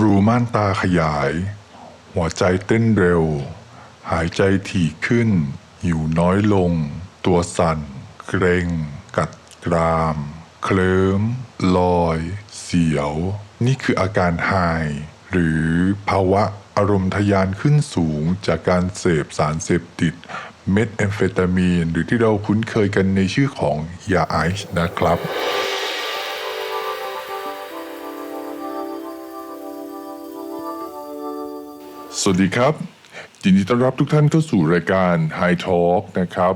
รูม่านตาขยาย หัวใจเต้นเร็ว หายใจถี่ขึ้น หิวน้อยลง ตัวสั่น เกรง กัดกราม เคลิ้ม ลอย เสียว นี่คืออาการไฮหรือภาวะอารมณ์ทยานขึ้นสูงจากการเสพสารเสพติด เม็ดแอมเฟตามีน หรือที่เราคุ้นเคยกันในชื่อของยาไอซ์นะครับ สวัสดีครับยินดีต้อนรับทุกท่านเข้าสู่รายการ High Talk นะครับ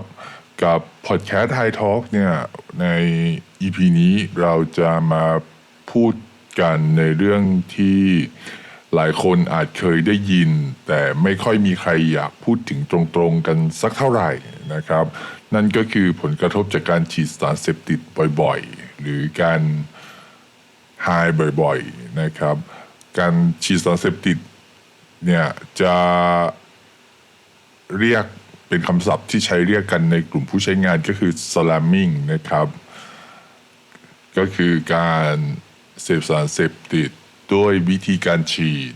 กับพอดแคสต์ High Talk เนี่ยใน EP นี้เราจะมาพูดกันในเรื่องที่หลายคนอาจเคยได้ยิน แต่ไม่ค่อยมีใครอยากพูดถึงตรงๆกันสักเท่าไหร่นะครับ นั่นก็คือผลกระทบจากการฉีดสารเสพติดบ่อยๆ หรือการไฮบ่อยๆนะครับ การฉีดสารเสพติด เนี่ยจะเรียกเป็นคำศัพท์ที่ใช้เรียกกันในกลุ่มผู้ใช้งานก็คือ slamming นะครับ ก็คือการเสพสารเสพติดด้วยวิธีการฉีด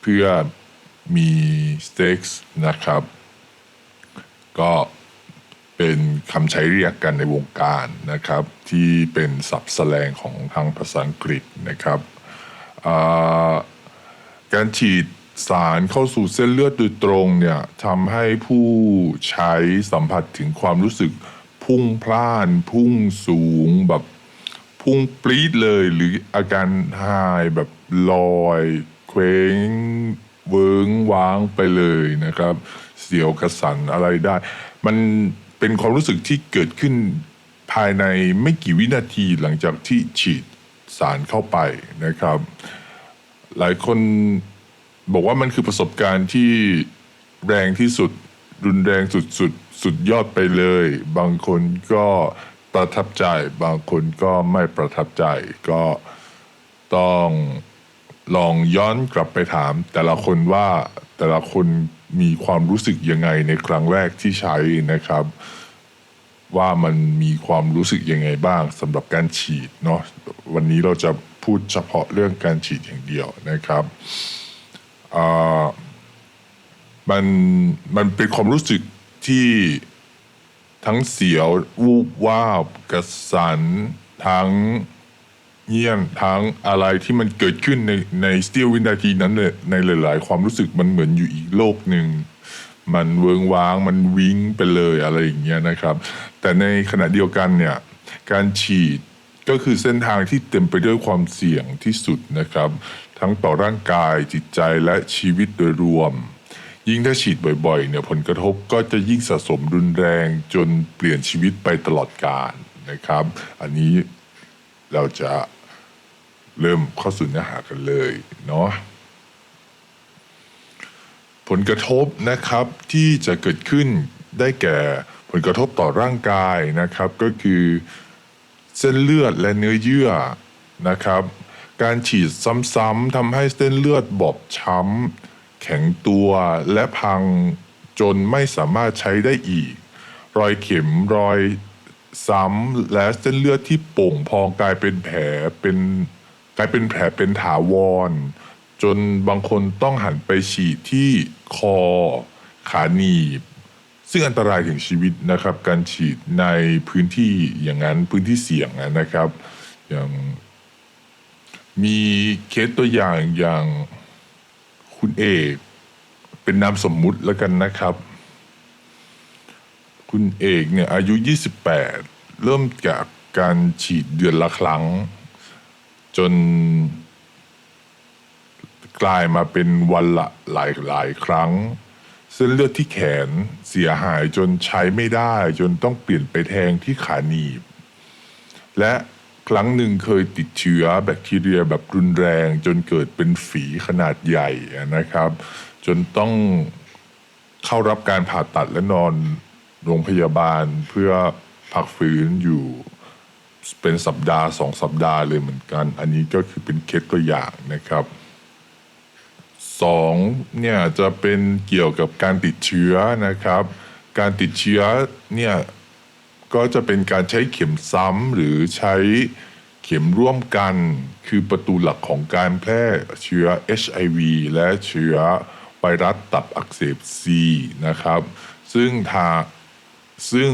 เพื่อมีสเซ็กส์นะครับ ก็เป็นคำใช้เรียกกันในวงการนะครับ ที่เป็นศัพท์แสลงของทางภาษาอังกฤษนะครับ การฉีด สารเข้าสู่เส้นเลือดโดยตรงเนี่ยทำให้ผู้ใช้สัมผัสถึงความรู้สึกพุ่งพล่าน พุ่งสูงแบบพุ่งปรี๊ดเลยหรืออาการไฮแบบลอย เคว้งเวิงว้างไปเลยนะครับ เสียวกระสันอะไรได้ มันเป็นความรู้สึกที่เกิดขึ้นภายในไม่กี่วินาทีหลังจากที่ฉีดสารเข้าไปนะครับ หลายคน บอกว่ามันคือประสบการณ์ที่แรงที่สุด รุนแรงสุดสุดสุดยอดไปเลย บางคนก็ประทับใจ บางคนก็ไม่ประทับใจ ก็ต้องลองย้อนกลับไปถาม แต่ละคนว่าแต่ละคนมีความรู้สึกยังไงในครั้งแรกที่ใช้นะครับ ว่ามันมีความรู้สึกยังไงบ้างสำหรับการฉีดเนาะวันนี้เราจะพูดเฉพาะเรื่องการฉีดอย่างเดียวนะครับ มันมันเป็นความรู้สึกที่ทั้งเสียววูบวาบกระสันทั้งเงี่ยนทั้งอะไรที่มันเกิดขึ้นในในสตียววินาทีนั้นเนี่ยในหลาย ๆ ความรู้สึกมันเหมือนอยู่อีกโลกหนึ่ง มันเวิงว้างมันวิ้งไปเลยอะไรอย่างเงี้ยนะครับ แต่ในขณะเดียวกันเนี่ยการฉีดก็คือเส้นทางที่เต็มไปด้วยความเสี่ยงที่สุดนะครับ ทั้งต่อร่างกายจิตใจและชีวิตโดยรวม ยิ่งถ้าฉีดบ่อยๆเนี่ยผลกระทบก็จะยิ่งสะสมรุนแรงจนเปลี่ยนชีวิตไปตลอดกาลนะครับ อันนี้เราจะเริ่มเข้าสู่เนื้อหากันเลยเนาะผลกระทบนะครับที่จะเกิดขึ้นได้แก่ผลกระทบต่อร่างกายนะครับ ก็คือเส้นเลือดและเนื้อเยื่อนะครับ การฉีดซ้ำๆทำให้เส้นเลือดบอบช้ำ แข็งตัวและพังจนไม่สามารถใช้ได้อีก รอยเข็มรอยซ้ำและเส้นเลือดที่โป่งพองกลายเป็นแผลเป็นกลายเป็นแผลเป็นถาวร จนบางคนต้องหันไปฉีดที่คอขาหนีบ ซึ่งอันตรายถึงชีวิตนะครับ การฉีดในพื้นที่อย่างนั้นพื้นที่เสี่ยงนะครับอย่าง มีเคสตัวอย่างอย่างคุณเอกเป็นนามสมมุติแล้วกันนะครับ คุณเอกเนี่ยอายุ 28 เริ่มจากการฉีดเดือนละครั้ง จนกลายมาเป็นวันละหลายหลายครั้ง เส้นเลือดที่แขนเสียหายจนใช้ไม่ได้ จนต้องเปลี่ยนไปแทงที่ขาหนีบ และ รั้งหนึ่งเคยติดเชื้อแบคทีเรียแบบรุนแรง จนเกิดเป็นฝีขนาดใหญ่นะครับ จนต้องเข้ารับการผ่าตัดและนอนโรงพยาบาลเพื่อพักฟื้นอยู่เป็นสัปดาห์สองสัปดาห์เลยเหมือนกัน อันนี้ก็คือเป็นเคสตัวอย่างนะครับสองเนี่ยจะเป็นเกี่ยวกับการติดเชื้อนะครับ การติดเชื้อเนี่ย ก็จะเป็นการใช้เข็มซ้ำหรือใช้เข็มร่วมกันคือประตูหลักของการแพร่เชื้อ HIV และเชื้อไวรัสตับอักเสบ C นะครับ ซึ่งทาซึ่ง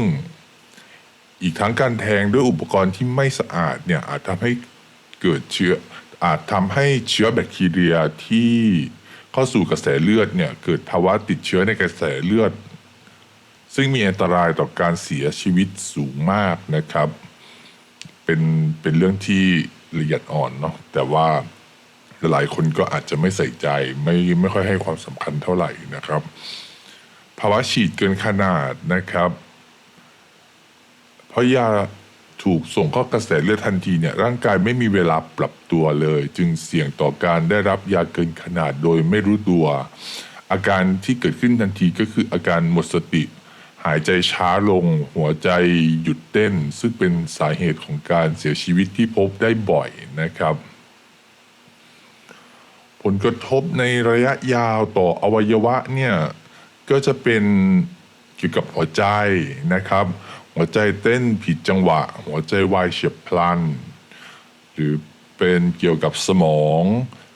อีกทั้งการแทงด้วยอุปกรณ์ที่ไม่สะอาดเนี่ยอาจทำให้เกิดเชื้ออาจทำให้เชื้อแบคทีเรียที่เข้าสู่กระแสเลือดเนี่ยเกิดภาวะติดเชื้อในกระแสเลือด ซึ่งมีอันตรายต่อการเสียชีวิตสูงมากนะครับ เป็นเป็นเรื่องที่ละเอียดอ่อนเนาะแต่ว่าหลายคนก็อาจจะไม่ใส่ใจไม่ไม่ค่อยให้ความสำคัญเท่าไหร่นะครับ ภาวะฉีดเกินขนาดนะครับ เพราะยาถูกส่งเข้ากระแสเลือดทันทีเนี่ยร่างกายไม่มีเวลาปรับตัวเลย จึงเสี่ยงต่อการได้รับยาเกินขนาดโดยไม่รู้ตัว อาการที่เกิดขึ้นทันทีก็คืออาการหมดสติ หายใจช้าลง หัวใจหยุดเต้น ซึ่งเป็นสาเหตุของการเสียชีวิตที่พบได้บ่อยนะครับ ผลกระทบในระยะยาวต่ออวัยวะเนี่ยก็จะเป็นเกี่ยวกับหัวใจนะครับ หัวใจเต้นผิดจังหวะ หัวใจวายเฉียบพลัน หรือเป็นเกี่ยวกับสมอง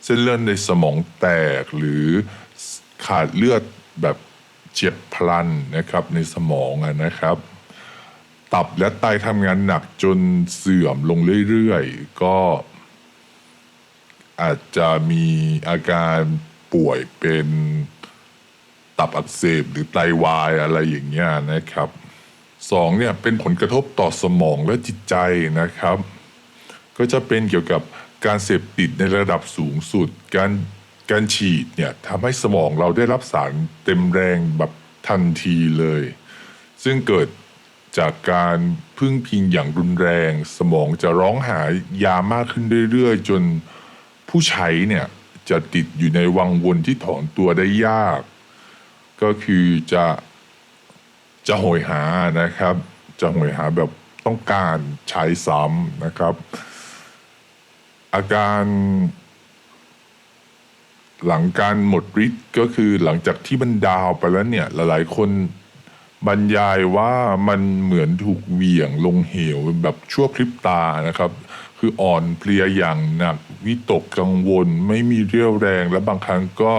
เส้นเลือดในสมองแตกหรือขาดเลือดแบบ เฉียบพลันนะครับในสมองนะครับ ตับและไตทำงานหนักจนเสื่อมลงเรื่อยๆ ก็อาจจะมีอาการป่วยเป็นตับอักเสบหรือไตวายอะไรอย่างเงี้ยนะครับสองเนี่ยเป็นผลกระทบต่อสมองและจิตใจนะครับ ก็จะเป็นเกี่ยวกับการเสพติดในระดับสูงสุด การ การฉีดเนี่ยทำให้สมองเราได้รับสารเต็มแรงแบบทันทีเลย ซึ่งเกิดจากการพึ่งพิงอย่างรุนแรง สมองจะร้องหายามากขึ้นเรื่อยๆ จนผู้ใช้เนี่ยจะติดอยู่ในวังวนที่ถอนตัวได้ยาก ก็คือจะจะโหยหานะครับ จะโหยหาแบบต้องการใช้ซ้ำนะครับ อาการ หลังการหมดฤทธิ์ก็คือหลังจากที่มันดาวไปแล้วเนี่ยหลายๆ คนบรรยายว่ามันเหมือนถูกเหวี่ยงลงเหวแบบชั่วพริบตานะครับ คืออ่อนเพลียอย่างหนักวิตกกังวล ไม่มีเรี่ยวแรง และบางครั้งก็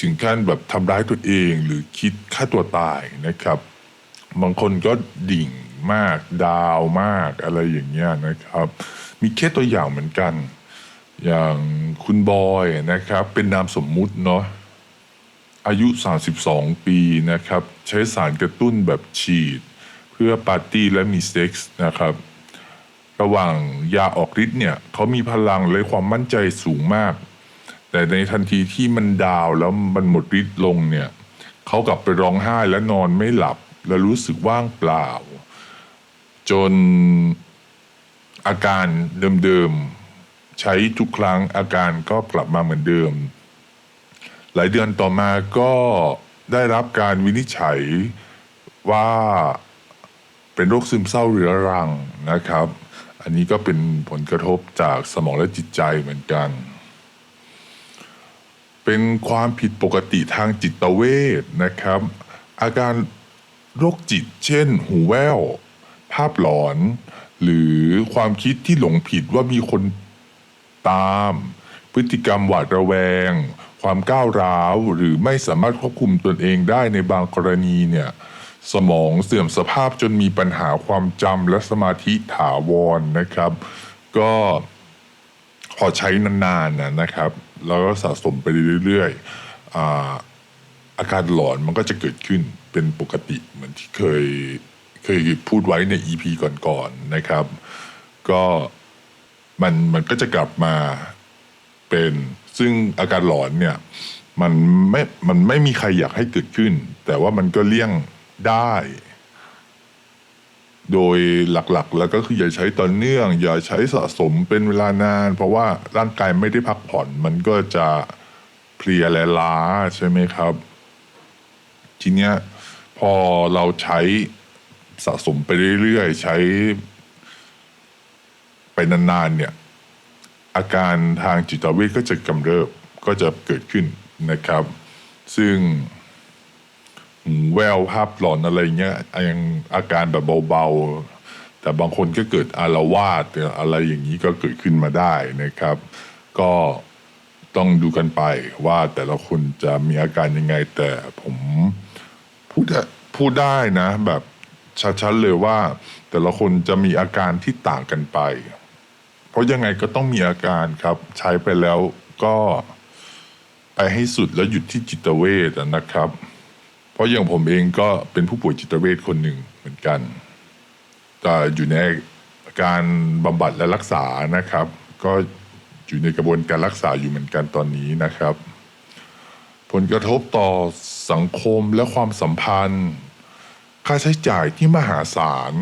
ถึงขั้นแบบทำร้ายตัวเองหรือคิดฆ่าตัวตายนะครับ บางคนก็ดิ่งมากดาวมากอะไรอย่างเงี้ยนะครับ มีแค่ตัวอย่างเหมือนกัน อย่างคุณบอยนะครับ เป็นนามสมมุติเนาะอายุ 32 ปีนะครับ ใช้สารกระตุ้นแบบฉีด เพื่อปาร์ตี้และมีเซ็กส์นะครับ ระหว่างยาออกฤทธิ์เนี่ยเขามีพลังและความมั่นใจสูงมาก แต่ในทันทีที่มันดาวแล้วมันหมดฤทธิ์ลงเนี่ยเขากลับไปร้องไห้และนอนไม่หลับ และรู้สึกว่างเปล่า จนอาการเดิมๆ ใช้ทุกครั้งอาการก็กลับมาเหมือนเดิม หลายเดือนต่อมาก็ได้รับการวินิจฉัยว่าเป็นโรคซึมเศร้าเรื้อรังนะครับ อันนี้ก็เป็นผลกระทบจากสมองและจิตใจเหมือนกัน เป็นความผิดปกติทางจิตเวชนะครับ อาการโรคจิตเช่น หูแว่ว ภาพหลอน หรือความคิดที่หลงผิดว่ามีคน ตาม พฤติกรรมหวาดระแวง ความก้าวร้าวหรือไม่สามารถควบคุมตนเองได้ในบางกรณีเนี่ยสมองเสื่อมสภาพจนมีปัญหาความจำและสมาธิถาวรนะครับ ก็พอใช้นานๆนะนะครับ แล้วก็สะสมไปเรื่อยๆอาอาการหลอนมันก็จะเกิดขึ้นเป็นปกติเหมือนที่เคยเคยพูดไว้ใน EP ก่อนๆนะครับ ก็ มันมันก็จะกลับมาเป็นซึ่งอาการหลอนเนี่ยมันไม่มันไม่มีใครอยากให้เกิดขึ้น แต่ว่ามันก็เลี่ยงได้ โดยหลักๆ แล้วก็คืออย่าใช้ต่อเนื่อง อย่าใช้สะสมเป็นเวลานาน เพราะว่าร่างกายไม่ได้พักผ่อนมันก็จะเพลียและล้าใช่ไหมครับ ทีเนี้ยพอเราใช้สะสมไปเรื่อยๆ ใช้ ไปนานๆเนี่ยอาการทางจิตเวชก็จะกำเริบก็จะเกิดขึ้นนะครับ ซึ่งหูแววภาพหลอนอะไรเงี้ยยังอาการแบบเบาๆ แต่บางคนก็เกิดอารวาสอะไรอย่างนี้ก็เกิดขึ้นมาได้นะครับ ก็ต้องดูกันไปว่าแต่ละคนจะมีอาการยังไง แต่ผมพูดพูดได้นะ แบบชัดๆเลยว่า แต่ละคนจะมีอาการที่ต่างกันไป เพราะยังไงก็ต้องมีอาการครับ ใช้ไปแล้วก็ไปให้สุดแล้วหยุดที่จิตเวชนะครับ เพราะอย่างผมเองก็เป็นผู้ป่วยจิตเวชคนหนึ่งเหมือนกัน แต่อยู่ในการบำบัดและรักษานะครับ ก็อยู่ในกระบวนการรักษาอยู่เหมือนกันตอนนี้นะครับ ผลกระทบต่อสังคมและความสัมพันธ์ ค่าใช้จ่ายที่มหาศาล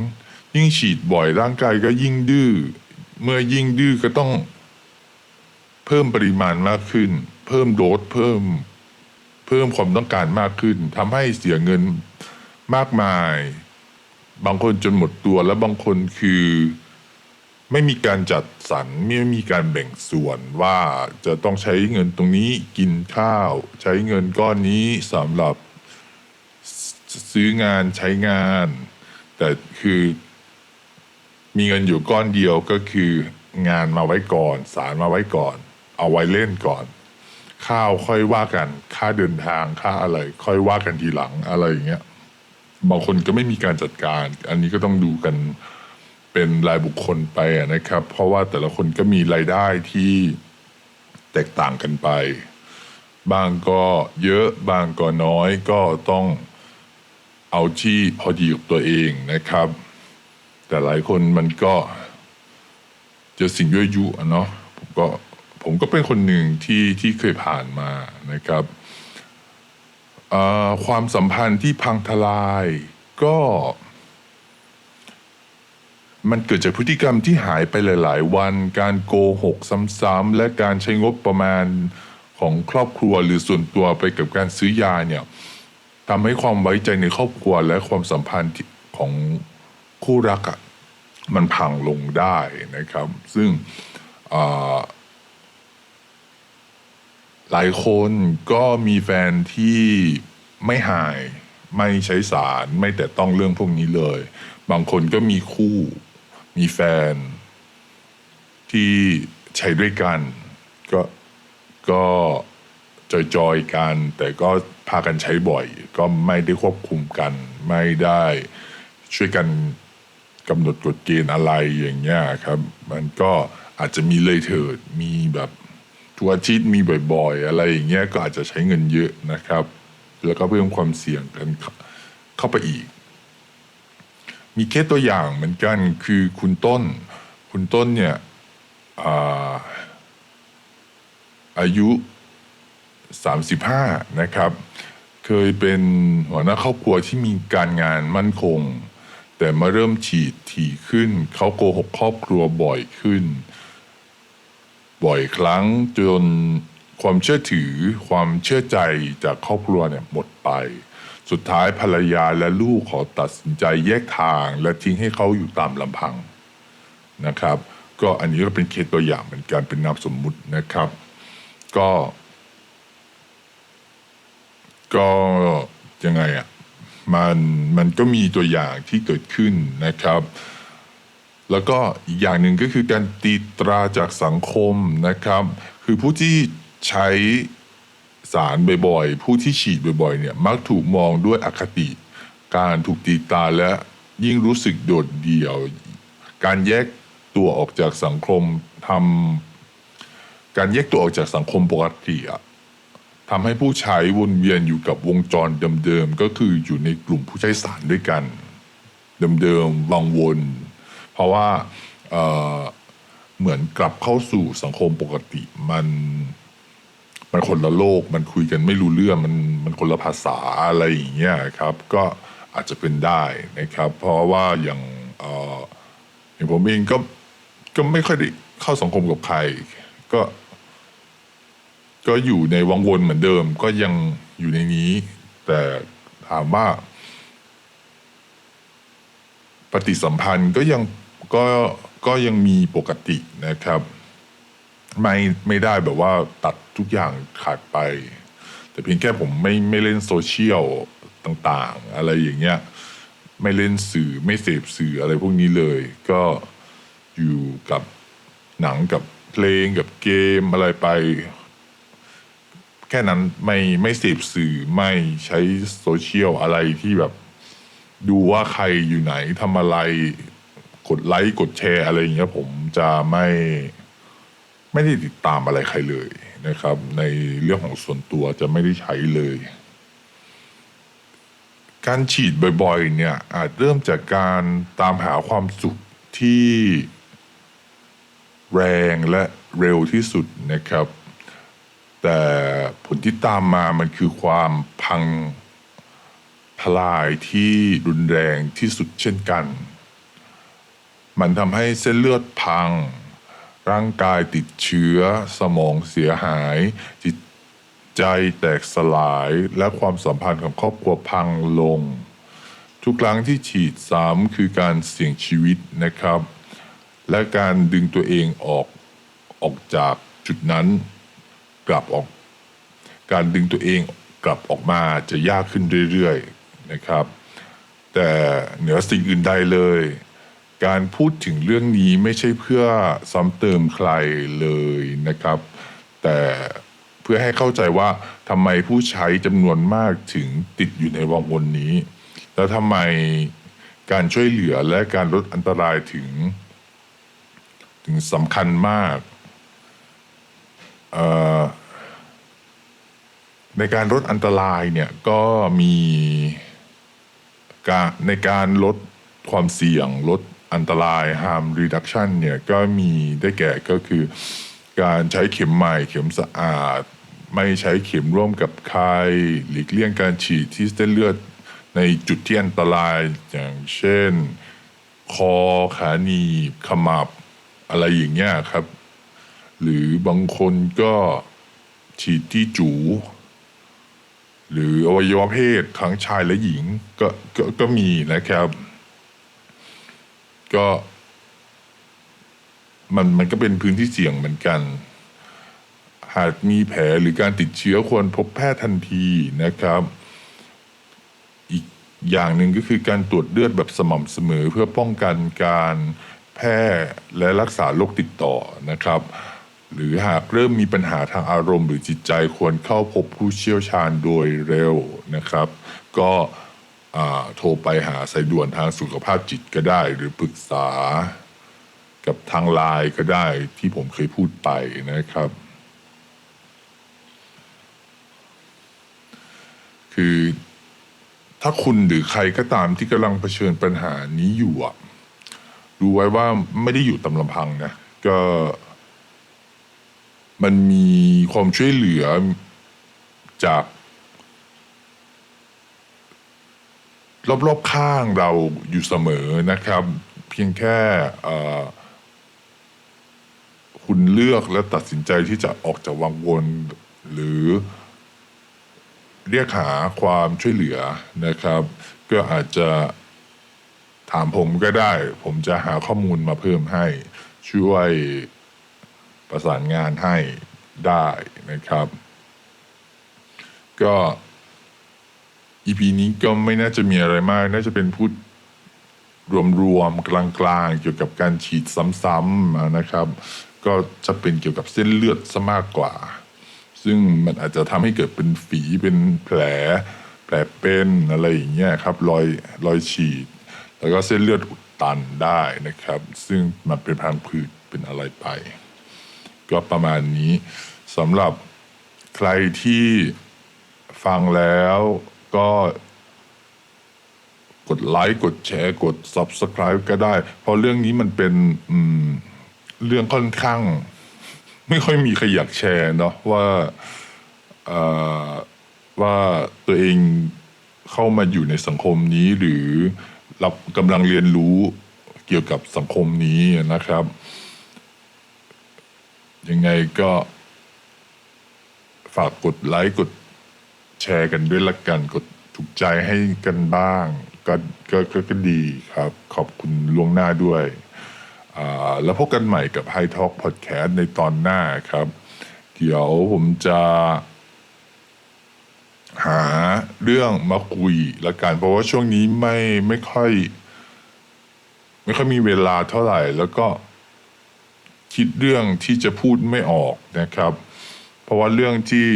ยิ่งฉีดบ่อยร่างกายก็ยิ่งดื้อ เมื่อยิ่งดื้อก็ต้องเพิ่มปริมาณมากขึ้น เพิ่มโดสเพิ่ม เพิ่มความต้องการมากขึ้นทำให้เสียเงินมากมาย บางคนจนหมดตัวและบางคนคือ ไม่มีการจัดสรรไม่มีการแบ่งส่วนว่าจะต้องใช้เงินตรงนี้กินข้าว ใช้เงินก้อนนี้สำหรับซซื้องานใช้งาน แต่คือ มีเงินอยู่ก้อนเดียวก็คืองานมาไว้ก่อน สารมาไว้ก่อน เอาไว้เล่นก่อน ข้าวค่อยว่ากัน ค่าเดินทางค่าอะไร ค่อยว่ากันทีหลังอะไรอย่างเงี้ยบางคนก็ไม่มีการจัดการ อันนี้ก็ต้องดูกันเป็นรายบุคคลไปนะครับ เพราะว่าแต่ละคนก็มีรายได้ที่แตกต่างกันไป บางก็เยอะบางก็น้อยก็ต้องเอาที่พอดีกับตัวเองนะครับ แต่หลายคนมันก็เจอสิ่งยั่วยุอะเนาะผมก็ผมก็เป็นคนหนึ่งที่ที่เคยผ่านมานะครับความสัมพันธ์ที่พังทลายก็ มันเกิดจากพฤติกรรมที่หายไปหลาย ๆ วัน การโกหกซ้ำๆและการใช้งบประมาณของครอบครัวหรือส่วนตัวไปกับการซื้อยาเนี่ยทำให้ความไว้ใจในครอบครัวและความสัมพันธ์ของ คู่รักอะมันพังลงได้นะครับ ซึ่งหลายคนก็มีแฟนที่ไม่หายไม่ใช้สารไม่แต่ต้องเรื่องพวกนี้เลย บางคนก็มีคู่มีแฟนที่ใช้ด้วยกัน ก็ก็จอยๆกัน แต่ก็พากันใช้บ่อย ก็ไม่ได้ควบคุมกัน ไม่ได้ช่วยกัน กำหนดกฎเกณฑ์อะไรอย่างเงี้ยครับ มันก็อาจจะมีเลยเถิดมีแบบทุกอาทิตย์มีบ่อยๆ อะไรอย่างเงี้ยก็อาจจะใช้เงินเยอะนะครับ แล้วก็เพิ่มความเสี่ยงกันเข้าเข้าไปอีก มีเคสตัวอย่างเหมือนกันคือคุณต้น คุณต้นเนี่ยอาอายุ 35 นะครับ เคยเป็นหัวหน้าครอบครัวที่มีการงานมั่นคง แต่มาเริ่มฉีดถี่ขึ้น เขาโกหกครอบครัวบ่อยขึ้น บ่อยครั้งจนความเชื่อถือความเชื่อใจจากครอบครัวเนี่ยหมดไป สุดท้ายภรรยาและลูกขอตัดสินใจแยกทาง และทิ้งให้เขาอยู่ตามลำพังนะครับ ก็อันนี้ก็เป็นเคสตัวอย่างเหมือนกันเป็นนามสมมุตินะครับ ก็ ก็ยังไงอะ มันมันก็มีตัวอย่างที่เกิดขึ้นนะครับ แล้วก็อีกอย่างหนึ่งก็คือการตีตราจากสังคมนะครับ คือผู้ที่ใช้สารบ่อยๆ ผู้ที่ฉีดบ่อยๆเนี่ยมักถูกมองด้วยอคติ การถูกตีตราและยิ่งรู้สึกโดดเดี่ยว การแยกตัวออกจากสังคมทำการแยกตัวออกจากสังคมปกติอะ ทำให้ผู้ใช้วนเวียนอยู่กับวงจรเดิมๆก็คืออยู่ในกลุ่มผู้ใช้สารด้วยกัน เดิมๆวังวน เพราะว่าเเหมือนกลับเข้าสู่สังคมปกติมันมันคนละโลกมันคุยกันไม่รู้เรื่องมันมันคนละภาษาอะไรอย่างเงี้ยครับ ก็อาจจะเป็นได้นะครับ เพราะว่าอย่างออย่างผมเองก็ก็ไม่ค่อยได้เข้าสังคมกับใคร ก็ ก็อยู่ในวังวนเหมือนเดิม ก็ยังอยู่ในนี้ แต่ถามว่า ปฏิสัมพันธ์ก็ยังก็ก็ยังมีปกตินะครับ ไม่ไม่ได้แบบว่าตัดทุกอย่างขาดไป แต่เพียงแค่ผมไม่ไม่เล่นโซเชียลต่าง ๆ อะไรอย่างเงี้ยไม่เล่นสื่อไม่เสพสื่ออะไรพวกนี้เลย ก็อยู่กับหนังกับเพลงกับเกมอะไรไป แค่นั้นไม่ไม่เสพสื่อไม่ใช้โซเชียลอะไรที่แบบ ดูว่าใครอยู่ไหนทำอะไรกดไลค์กดแชร์อะไรอย่างเงี้ยผมจะไม่ไม่ได้ติดตามอะไรใครเลยนะครับ ในเรื่องของส่วนตัวจะไม่ได้ใช้เลย การฉีดบ่อยๆ เนี่ย อาจเริ่มจากการตามหาความสุขที่แรงและเร็วที่สุดนะครับ แต่ผลที่ตามมามันคือความพังทลายที่รุนแรงที่สุดเช่นกัน มันทำให้เส้นเลือดพัง ร่างกายติดเชื้อ สมองเสียหาย จิตใจแตกสลาย และความสัมพันธ์ของครอบครัวพังลง ทุกครั้งที่ฉีดซ้ำคือการเสี่ยงชีวิตนะครับ และการดึงตัวเองออกออกจากจุดนั้น กลับออก การดึงตัวเองกลับออกมาจะยากขึ้นเรื่อยๆนะครับ แต่เหนือสิ่งอื่นใดเลย การพูดถึงเรื่องนี้ไม่ใช่เพื่อซ้ำเติมใครเลยนะครับ แต่เพื่อให้เข้าใจว่าทำไมผู้ใช้จำนวนมากถึงติดอยู่ในวงวนนี้ แล้วทำไมการช่วยเหลือและการลดอันตรายถึง ถึงสำคัญมาก ในการลดอันตรายเนี่ยก็มีการในการลดความเสี่ยงลดอันตราย harm reduction เนี่ยก็มีได้แก่ก็คือ การใช้เข็มใหม่เข็มสะอาด ไม่ใช้เข็มร่วมกับใครหลีกเลี่ยงการฉีดที่เส้นเลือดในจุดที่อันตรายอย่างเช่น คอขาหนีบขมับอะไรอย่างเงี้ยครับ หรือบางคนก็ฉีดที่จู หรืออวัยวะเพศทั้งชายและหญิงก็ก็ก็มีนะครับ ก็มันมันก็เป็นพื้นที่เสี่ยงเหมือนกัน หากมีแผลหรือการติดเชื้อควรพบแพทย์ทันทีนะครับ อีกอย่างหนึ่งก็คือการตรวจเลือดแบบสม่ำเสมอเพื่อป้องกันการแพร่และรักษาโรคติดต่อนะครับ หรือหากเริ่มมีปัญหาทางอารมณ์ หรือจิตใจควรเข้าพบผู้เชี่ยวชาญโดยเร็วนะครับ ก็โทรไปหาสายด่วนทางสุขภาพจิตก็ได้ หรือปรึกษากับทางไลน์ก็ได้ที่ผมเคยพูดไปนะครับ คือถ้าคุณหรือใครก็ตามที่กำลังเผชิญปัญหานี้อยู่อะรู้ไว้ว่าไม่ได้อยู่ตำลำพังนะก็ มันมีความช่วยเหลือจากรอบๆข้างเราอยู่เสมอนะครับ เพียงแค่คุณเลือกและตัดสินใจที่จะออกจากวังวนหรือ เรียกหาความช่วยเหลือนะครับ ก็อาจจะถามผมก็ได้ ผมจะหาข้อมูลมาเพิ่มให้ช่วย ประสานงานให้ได้นะครับ ก็ EP นี้ก็ไม่น่าจะมีอะไรมาก น่าจะเป็นพูดรวมๆ กลางๆ เกี่ยวกับการฉีดซ้ำๆนะครับ ก็จะเป็นเกี่ยวกับเส้นเลือดซะมากกว่า ซึ่งมันอาจจะทำให้เกิดเป็นฝีเป็นแผล แผลเป็นอะไรอย่างเงี้ยครับรอยรอยฉีด แล้วก็เส้นเลือดอุดตันได้นะครับ ซึ่งมันเป็นพังผืดเป็นอะไรไป ก็ประมาณนี้สำหรับใครที่ฟังแล้วก็กดไลค์กดแชร์กด Subscribe ก็ได้ เพราะเรื่องนี้มันเป็นเรื่องค่อนข้าง ไม่ค่อยมีใครอยากแชร์เนาะว่าว่าตัวเองเข้ามาอยู่ในสังคมนี้หรือรับกำลังเรียนรู้เกี่ยวกับสังคมนี้นะครับ ยังไงก็ฝากกดไลค์กดแชร์กันด้วยละกันกดถูกใจให้กันบ้าง ก็ก็ก็ก็ดีครับ ขอบคุณล่วงหน้าด้วยอ่าแล้วพบกันใหม่กับ High Talk Podcast ในตอนหน้าครับ เดี๋ยวผมจะหาเรื่องมาคุยละกัน เพราะว่าช่วงนี้ไม่ไม่ค่อย ไม่ค่อยมีเวลาเท่าไหร่แล้วก็ คิดเรื่องที่จะพูดไม่ออกนะครับ เพราะว่าเรื่องที่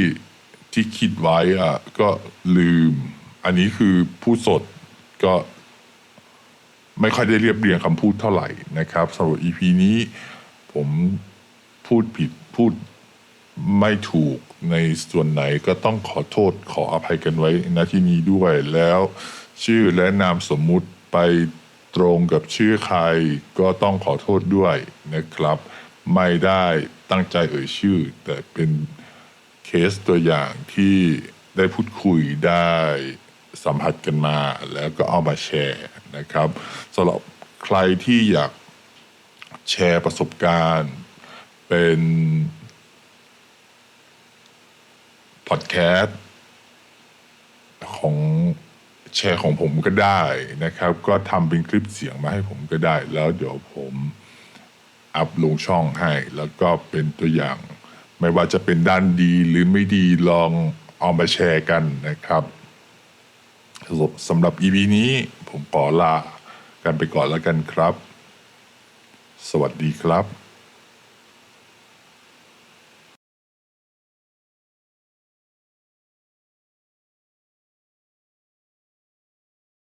ที่คิดไว้อะก็ลืม อันนี้คือพูดสดก็ไม่ค่อยได้เรียบเรียงคำพูดเท่าไหร่นะครับสำหรับ EP นี้ผมพูดผิดพูดไม่ถูกในส่วนไหนก็ต้องขอโทษขออภัยกันไว้ณที่นี้ด้วยแล้วชื่อและนามสมมุติไปตรงกับชื่อใครก็ต้องขอโทษด้วยนะครับ ไม่ได้ตั้งใจเอ่ยชื่อ แต่เป็นเคสตัวอย่างที่ได้พูดคุยได้สัมผัสกันมา แล้วก็เอามาแชร์นะครับสำหรับใครที่อยากแชร์ประสบการณ์เป็นพอดแคสต์ของแชร์ของผมก็ได้นะครับ ก็ทำเป็นคลิปเสียงมาให้ผมก็ได้ แล้วเดี๋ยวผม อัพลงช่องให้ แล้วก็เป็นตัวอย่าง ไม่ว่าจะเป็นด้านดีหรือไม่ดีลองเอามาแชร์กันนะครับสำหรับ EP นี้ผมขอลากันไปก่อนแล้วกันครับ สวัสดีครับ